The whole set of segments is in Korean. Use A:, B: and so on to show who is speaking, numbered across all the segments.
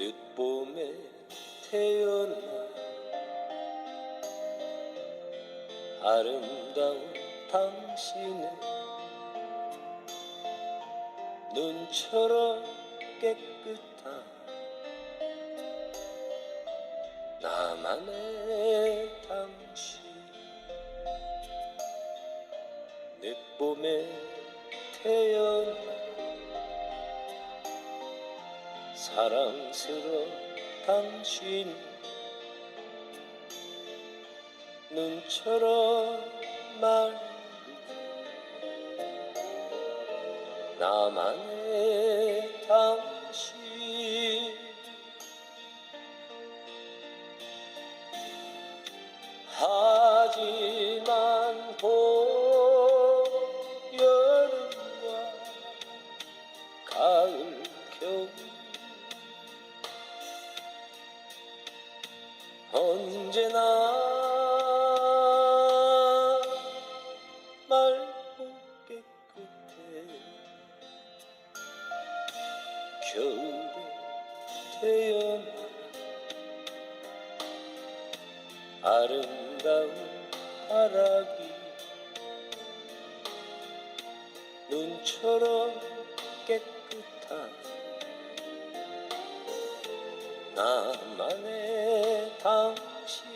A: 늦봄에 태어나 아름다운 당신의 눈처럼 깨끗한 나만의 당신. 늦봄에 태어나 사랑스러운 당신. 눈처럼 맑은 나만의 당신. 하지만 봄 여름과 가을 겨울 언제나 맑고 깨끗해 겨울에 태어나 아름다운 바라기 눈처럼 깨끗한 나만의 당신.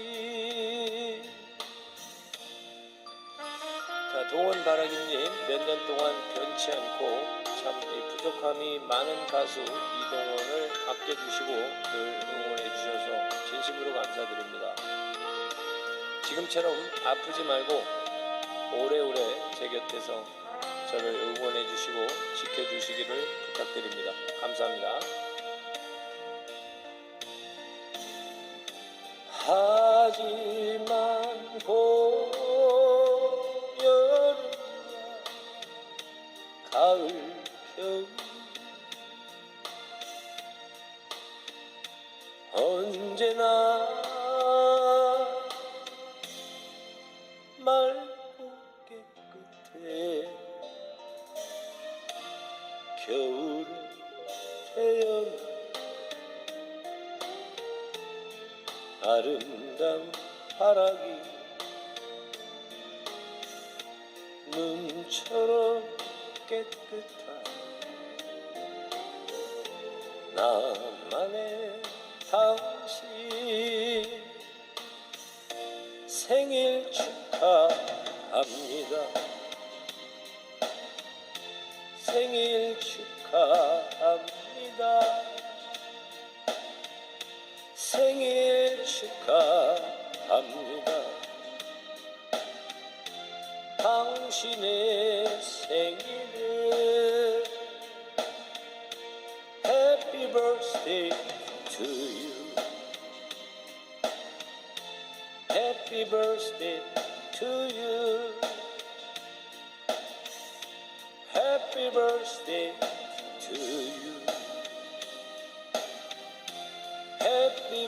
A: 자 동원바라기님 몇 년 동안 변치 않고 참 이 부족함이 많은 가수 이동원을 아껴주시고 늘 응원해 주셔서 진심으로 감사드립니다. 지금처럼 아프지 말고 오래오래 제 곁에서 저를 응원해 주시고 지켜주시기를 부탁드립니다. 감사합니다 하지만 봄 여름 가을 겨울 언제나 맑고 깨끗해 겨울에 태어나 아름다운 바라기 눈처럼 깨끗한 나만의 당신. 생일 축하합니다. 생일 축하합니다. 생일 축하합니다. 당신의 생일을 Happy birthday to you. Happy birthday to you. Happy birthday to